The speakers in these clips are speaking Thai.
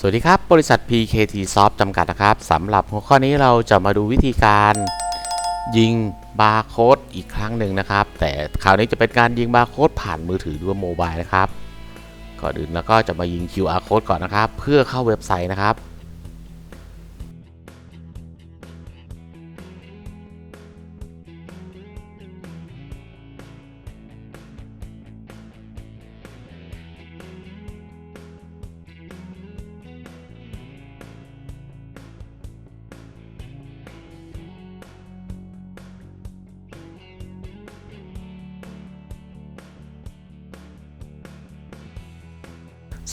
สวัสดีครับ บริษัท PKT Soft จำกัดนะครับสำหรับหัวข้อนี้เราจะมาดูวิธีการยิงบาร์โค้ดอีกครั้งหนึ่งนะครับ แต่คราวนี้จะเป็นการยิงบาร์โค้ดผ่านมือถือด้วยโมบายนะครับก่อนอื่นแล้วก็จะมายิง QR code ก่อนนะครับ เพื่อเข้าเว็บไซต์นะครับ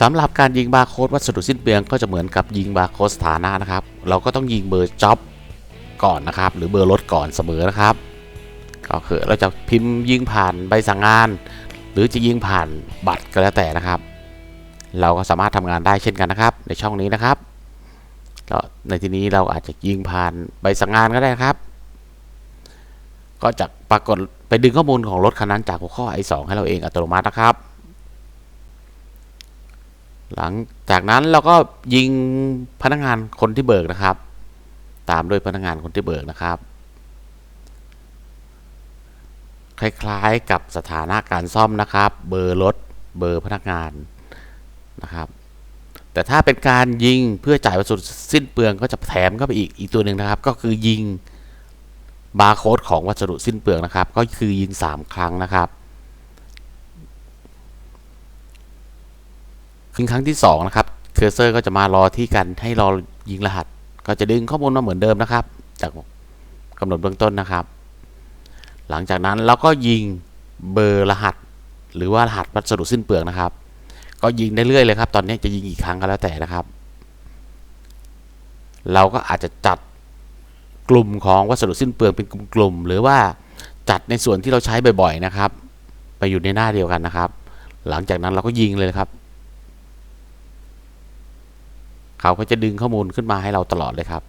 สำหรับการยิงบาร์โค้ดวัสดุสิ้นเปลืองก็จะเหมือนกับยิงบาร์โค้ดสถานะนะครับ เราก็ต้องยิงเบอร์จ็อบก่อนนะครับ หรือเบอร์รถก่อนเสมอนะครับ ก็คือเราจะพิมพ์ยิงผ่านใบสั่งงาน หรือจะยิงผ่านบัตรก็แล้วแต่นะครับ เราก็สามารถทำงานได้เช่นกันนะครับ ในช่องนี้นะครับในที่นี้เราอาจจะยิงผ่านใบสั่งงานก็ได้ครับ ก็จะปรากฏไปดึงข้อมูลของรถคันนั้นจากหัวข้อ i2 ให้เราเองอัตโนมัตินะครับ หลังจากนั้นเราก็ยิงพนักงานคนที่เบิกนะครับ ตามด้วยพนักงานคนที่เบิกนะครับ คล้ายๆกับสถานะการซ่อมนะครับ เบอร์รถเบอร์พนักงานนะครับ แต่ถ้าเป็นการยิงเพื่อจ่ายวัสดุสิ้นเปลืองก็จะแถมเข้าไปอีกอีกตัวหนึ่งนะครับ ก็คือยิงบาร์โค้ดของวัสดุสิ้นเปลืองนะครับ ก็คือยิง 3 ครั้งนะครับ ขึ้นครั้งที่2นะครับเคอร์เซอร์ก็จะมารอที่กันให้รอยิงรหัส ก็จะดึงข้อมูลมาเหมือนเดิมนะครับ จากกำหนดเบื้องต้นนะครับ หลังจากนั้นเราก็ยิงเบอร์รหัส หรือว่ารหัสวัสดุสิ้นเปลืองนะครับ ก็ยิงได้เรื่อยเลยครับ ตอนนี้จะยิงกี่ครั้งก็แล้วแต่นะครับ เราก็อาจจะจัดกลุ่มของวัสดุสิ้นเปลืองเป็นกลุ่มๆหรือว่าจัดในส่วนที่เราใช้บ่อย ๆนะครับ ไปอยู่ในหน้าเดียวกันนะครับ หลังจากนั้นเราก็ยิงเลยครับ เขาก็จะดึงข้อมูลขึ้นมาให้เราตลอดเลยครับ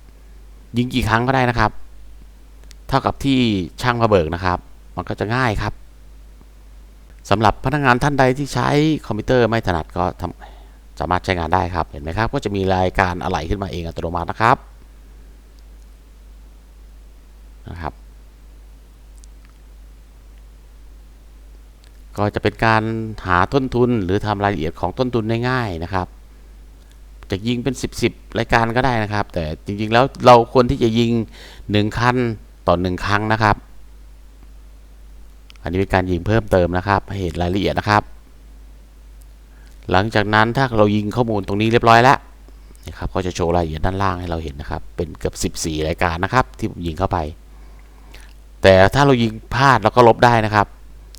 ยิงกี่ครั้งก็ได้นะครับ เท่ากับที่ช่างมาเบิกนะครับ มันก็จะง่ายครับสำหรับพนักงานท่านใดที่ใช้คอมพิวเตอร์ไม่ถนัดก็ทำสามารถใช้งานได้ครับเห็นไหมครับ ก็จะมีรายการอะไหล่ขึ้นมาเองอัตโนมัตินะครับนะครับ ก็จะเป็นการหาต้นทุนหรือทำรายละเอียดของต้นทุนได้ง่ายนะครับ จะยิงเป็น 10บสรายการก็ได้นะครับ แต่จริงๆแล้วเราควรที่จะยิง 1 คันต่อ 1 ครั้งนะครับ อันนี้เป็นการยิงเพิ่มเติมนะครับเห็นรายละเอียดนะครับ หลังจากนั้นถ้าเรายิงข้อมูลตรงนี้เรียบร้อยแล้วนี่ครับก็จะโชว์รายละเอียดด้านล่างให้เราเห็นนะครับ เป็นเกือบ 14 รายการนะครับ ที่ผมยิงเข้าไป แต่ถ้าเรายิงพลาดเราก็ลบได้นะครับ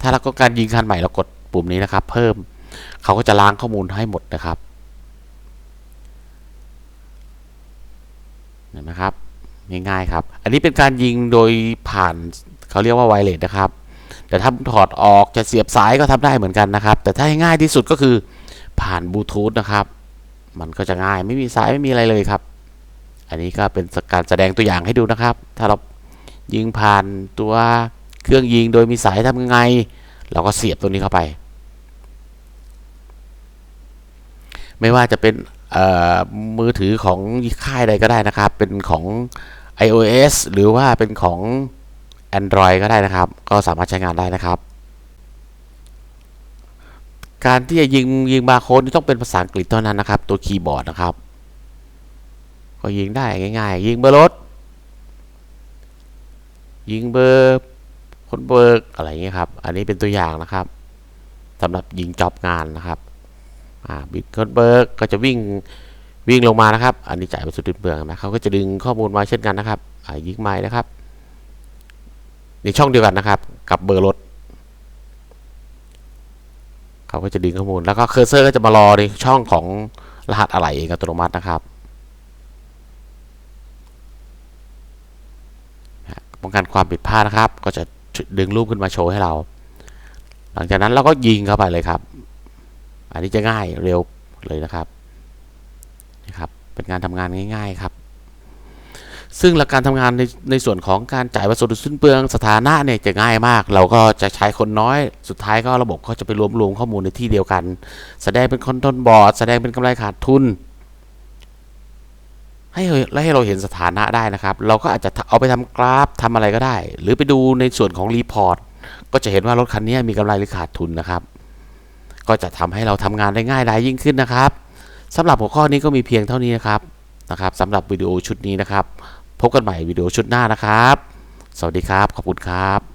ถ้าเราก็การยิงคันใหม่เรากดปุ่มนี้นะครับ เพิ่มเขาก็จะล้างข้อมูลให้หมดนะครับ เห็นไหมครับง่ายๆครับ อันนี้เป็นการยิงโดยผ่านเขาเรียกว่าไวเลสนะครับ แต่ถ้าถอดออกจะเสียบสายก็ทำได้เหมือนกันนะครับ แต่ถ้าง่ายที่สุดก็คือผ่านบลูทูธนะครับ มันก็จะง่ายไม่มีสายไม่มีอะไรเลยครับ อันนี้ก็เป็นการแสดงตัวอย่างให้ดูนะครับ ถ้าเรายิงผ่านตัวเครื่องยิงโดยมีสายทำยังไง เราก็เสียบตัวนี้เข้าไป ไม่ว่าจะเป็น มือถือของค่ายใดก็ได้นะครับ เป็นของ iOS หรือว่าเป็นของ Android ก็ได้นะครับ ก็สามารถใช้งานได้นะครับ การที่จะยิงยิงบาร์โค้ดนี่ต้องเป็นภาษาอังกฤษเท่านั้นนะครับ ตัวคีย์บอร์ดนะครับ ก็ยิงได้ง่าย ๆ ยิงเบอร์รถ ยิงเบอร์คนเบิกอะไรอย่างเงี้ยครับ อันนี้เป็นตัวอย่างนะครับสำหรับยิงจ็อบงานนะครับ บิตคอนเบิร์กก็จะวิ่งวิ่งลงมานะครับ อันนี้จ่ายวัสดุเปลืองนะเขาก็จะดึงข้อมูลมาเช่นกันนะครับยิงไม้นะครับในช่องเดียวกันนะครับ กับเบอร์รถเขาก็จะดึงข้อมูลแล้วก็เคอร์เซอร์ก็จะมารอในช่องของรหัสอะไหล่เองอัตโนมัตินะครับป้องกันความผิดพลาดนะครับ ก็จะดึงรูปขึ้นมาโชว์ให้เรา หลังจากนั้นเราก็ยิงเข้าไปเลยครับ อันนี้จะง่ายเร็วเลยนะครับนะครับ เป็นการทำงานง่าย ๆครับ ซึ่งหลักการทำงานในในส่วนของการจ่ายวัสดุสิ้นเปลืองสถานะเนี่ยจะง่ายมาก เราก็จะใช้คนน้อย สุดท้ายก็ระบบก็จะไปรวมรวมข้อมูลในที่เดียวกัน แสดงเป็นคอนโทรลบอร์ดแสดงเป็นกำไรขาดทุนให้เห็นและให้เราเห็นสถานะได้นะครับ เราก็อาจจะเอาไปทำกราฟทำอะไรก็ได้ หรือไปดูในส่วนของรีพอร์ตก็จะเห็นว่ารถคันนี้มีกำไรหรือขาดทุนนะครับ ก็จะทำให้เราทำงานได้ง่ายดายยิ่งขึ้นนะครับสำหรับหัวข้อนี้ก็มีเพียงเท่านี้นะครับนะครับสำหรับวิดีโอชุดนี้นะครับ พบกันใหม่วิดีโอชุดหน้านะครับ สวัสดีครับ ขอบคุณครับ